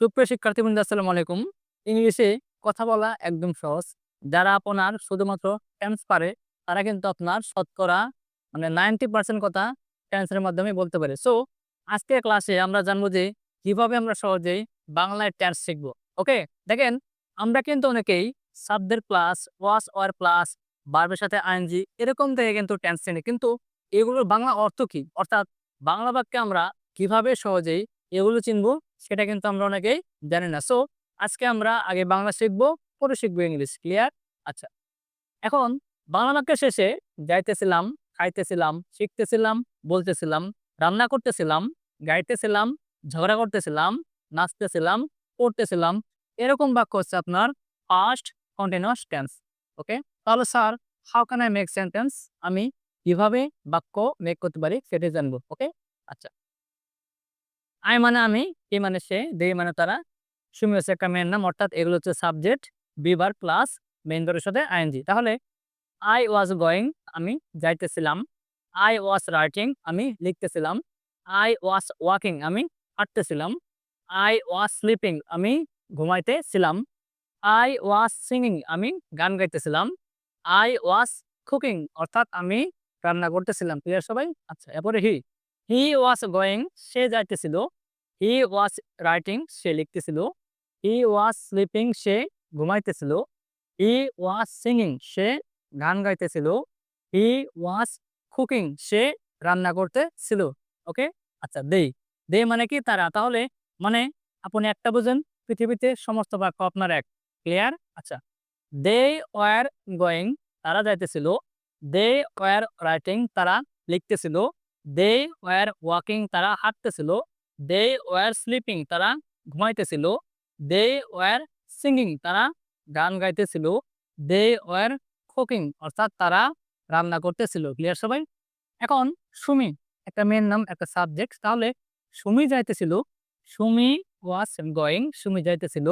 সুপ্রিয় শিক্ষার্থীবৃন্দ, আসসালামু আলাইকুম। ইংলিশে কথা বলা একদম সহজ। যারা আপনার শুধুমাত্র টেন্স পারে, তারা কিন্তু আপনার শতকরা মানে নাইনটি পার্সেন্ট কথা টেন্সের মাধ্যমে বলতে পারে। সো আজকের ক্লাসে আমরা জানব যে কীভাবে আমরা সহজেই বাংলায় টেন্স শিখব। ওকে দেখেন, আমরা কিন্তু অনেকেই সাবদের প্লাস ওয়াস ওয়ার প্লাস বার্বের সাথে আইনজি এরকম থেকে কিন্তু টেন্স চিনি। কিন্তু এগুলোর বাংলা অর্থ কি? অর্থাৎ বাংলা বাক্যে আমরা কীভাবে সহজেই এগুলো চিনবো? সেটা কিন্তু আমরা অনেকেই জানি না। সো আজকে আমরা আগে বাংলা শিখব, পরে শিখব ইংলিশ ক্লিয়ার আচ্ছা। এখন বাংলা বাক্যের শেষে যাইতেছিলাম, খাইতেছিলাম, শিখতেছিলাম, বলতেছিলাম, রান্না করতেছিলাম, গাইতেছিলাম, ঝগড়া করতেছিলাম, নাচতেছিলাম, পড়তেছিলাম, এরকম বাক্য হচ্ছে আপনার ফার্স্ট কন্টিনিউয়াস টেন্স ওকে তাহলে sir how can I make sentence আমি কীভাবে বাক্য মেক করতে পারি সেটাই জানব ওকে আচ্ছা। আই মানে আমি, কে মানে সে, দে মানে তারা। সুমি হচ্ছে একটা মেয়ের নাম, অর্থাৎ এগুলো হচ্ছে সাবজেক্ট বিবার প্লাস মেইন ভার্বের সাথে আইএনজি তাহলে আই ওয়াজ গোয়িং আমি যাইতেছিলাম। আই ওয়াজ রাইটিং আমি লিখতেছিলাম। আই ওয়াজ ওয়াকিং আমি হাঁটতেছিলাম। আই ওয়াজ স্লিপিং আমি ঘুমাইতেছিলাম। আই ওয়াজ সিঙ্গিং আমি গান গাইতেছিলাম। আই ওয়াজ কুকিং অর্থাৎ আমি রান্না করতেছিলাম। ক্লিয়ার সবাই? আচ্ছা এরপরে হি হি ওয়াজ গোয়িং সে যাইতেছিল। হি ওয়াজ রাইটিং সে লিখতেছিল। হি ওয়াজ স্লিপিং সে ঘুমাইতেছিল। হি ওয়াজ সিঙ্গিং সে গান গাইতেছিল। হি ওয়াজ কুকিং সে রান্না করতেছিল। ওকে আচ্ছা দেই দে মানে কি তারা? তাহলে মানে আপনি একটা বুঝেন, পৃথিবীতে সমস্ত বাক্য আপনার এক। ক্লিয়ার আচ্ছা। দে ওয়ার গোয়িং তারা যাইতেছিল। দে ওয়ার রাইটিং তারা লিখতেছিল। দে ওয়ার ওয়াকিং তারা হাঁটতেছিল। দে ওয়ার স্লিপিং তারা ঘুমাইতেছিল। দে ওয়ার সিঙ্গিং তারা গান গাইতেছিল। দে ওয়ার কুকিং অর্থাৎ তারা রান্না করতেছিল। ক্লিয়ার সবাই? এখন সুমি, একটা মেয়ের নাম, একটা সাবজেক্ট তাহলে সুমি যাইতেছিল। সুমি ওয়াজ গোয়িং সুমি যাইতেছিল।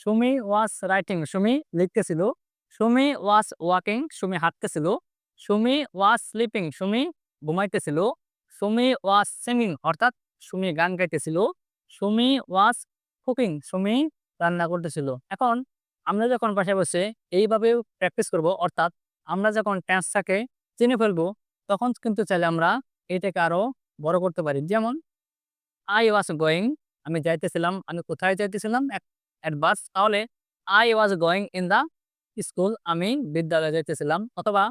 সুমি ওয়াজ রাইটিং সুমি লিখতেছিল। সুমি ওয়াজ ওয়াকিং সুমি হাঁটতেছিল। সুমি ওয়াজ স্লিপিং সুমি ঘুমাইতেছিল। সুমি ওয়াজ সিঙ্গিং অর্থাৎ সুমি গান গাইতেছিল, সুমি ওয়াজ কুকিং সুমি রান্না করতেছিল। এখন আমরা যখন পাশে বসে এইভাবে প্র্যাকটিস করব, অর্থাৎ আমরা যখন টেন্সটাকে চিনে ফেলব, তখন কিন্তু চাইলে আমরা এটাকে আরও বড় করতে পারি। যেমন আই ওয়াজ গোয়িং আমি যাইতেছিলাম, আমি কোথায় যাইতেছিলাম অ্যাডভার্স তাহলে I was going in the school আমি বিদ্যালয়ে যাইতেছিলাম, অথবা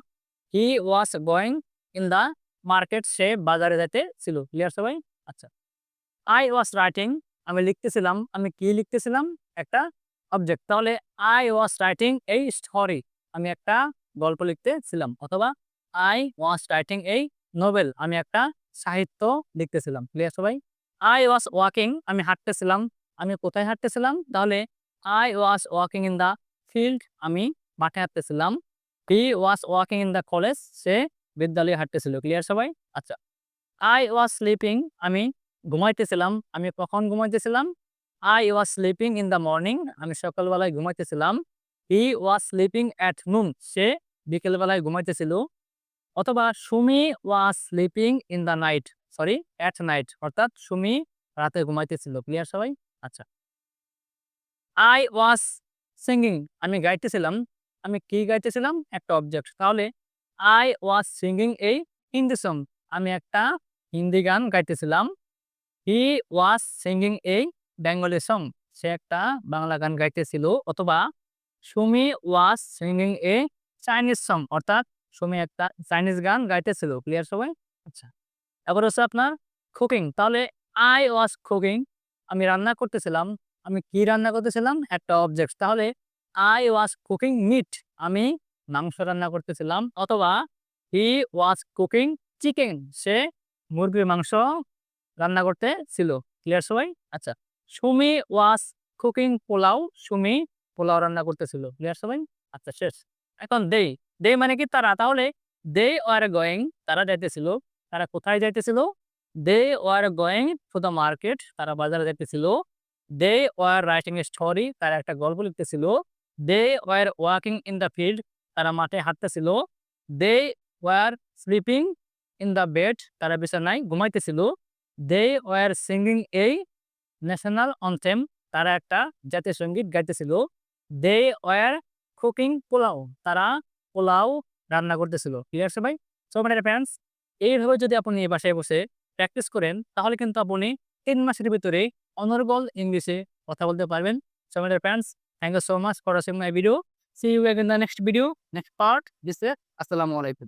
he was going in the market সে বাজারে যাইতেছিল। ক্লিয়ার সবাই? আচ্ছা। আই ওয়াজ রাইটিং আমি লিখতেছিলাম, আমি কি লিখতেছিলাম? একটা অবজেক্ট তাহলে আই ওয়াজ রাইটিং এই স্টোরি আমি একটা গল্প লিখতেছিলাম অথবা আই ওয়াজ রাইটিং এই নোবেল আমি একটা সাহিত্য লিখতেছিলাম। ক্লিয়ার সবাই? আই ওয়াজ ওয়াকিং আমি হাঁটতেছিলাম। আমি কোথায় হাঁটতেছিলাম? তাহলে I was walking in the field আমি মাঠে হাঁটতেছিলাম। He was walking in the college সে বিদ্যালয়ে হাঁটতেছিল। ক্লিয়ার সবাই? আচ্ছা। আই ওয়াজ স্লিপিং আমি ঘুমাইতেছিলাম, আমি কখন ঘুমাইতেছিলাম? I was sleeping in the morning আমি সকালবেলায় ঘুমাইতেছিলাম। হি ওয়াজ স্লিপিং অ্যাট নুন সে বিকেলবেলায় ঘুমাইতেছিল। অথবা Sumi was sleeping in the night sorry at night অর্থাৎ সুমি রাতে ঘুমাইতেছিল ক্লিয়ার সবাই? আচ্ছা। আই ওয়াজ সিঙ্গিং আমি গাইতেছিলাম, আমি কি গাইতেছিলাম? একটা অবজেক্ট তাহলে আই ওয়াজ সিঙ্গিং এই হিন্দি সং আমি একটা হিন্দি গান গাইতেছিলাম। He was singing a Bengali song সে একটা বাংলা গান গাইতেছিল, অথবা Sumi was singing a Chinese song অর্থাৎ সুমি একটা চাইনিজ গান গাইতেছিল। ক্লিয়ার সবাই? আচ্ছা এবার হচ্ছে আপনার কুকিং তাহলে আই ওয়াজ কুকিং আমি রান্না করতেছিলাম। আমি কি রান্না করতেছিলাম? একটা অবজেক্ট তাহলে আই ওয়াজ কুকিং মিট আমি মাংস রান্না করতেছিলাম, অথবা হি ওয়াজ কুকিং চিকেন সে মুরগির মাংস রান্না করতে ছিল। ক্লিয়ার সবাই? আচ্ছা সুমি ওয়াজ কুকিং পোলাও, সুমি পোলাও রান্না করতেছিল। ক্লিয়ার সবাই? আচ্ছা শেষ। এখন দেই। দেই মানে কি তারা? তাহলে দে ওয়ার গোয়িং তারা যাইতেছিল, তারা কোথায় যাইতেছিল? They were going to the market তারা বাজারে যাইতেছিল। They were writing a story তারা একটা গল্প লিখতেছিল। They were walking in the field তারা মাঠে হাঁটতেছিল। They were sleeping in the bed তারা বিছানায় ঘুমাইতেছিল। They were singing a national anthem তারা একটা জাতীয় সংগীত গাইতেছিল। দে ওয়ার কুকিং পোলাও, তারা পোলাও রান্না করতেছিল। ক্লিয়ার আছে ভাই? সো মানে ফ্রেন্ডস এইভাবে যদি আপনি এই বাসায় বসে প্র্যাকটিস করেন, তাহলে কিন্তু আপনি তিন মাসের ভিতরে অনর্গল ইংলিশে কথা বলতে পারবেন। সো মানে friends thank you so much for watching my video see you again the next video next part this আসসালামু আলাইকুম।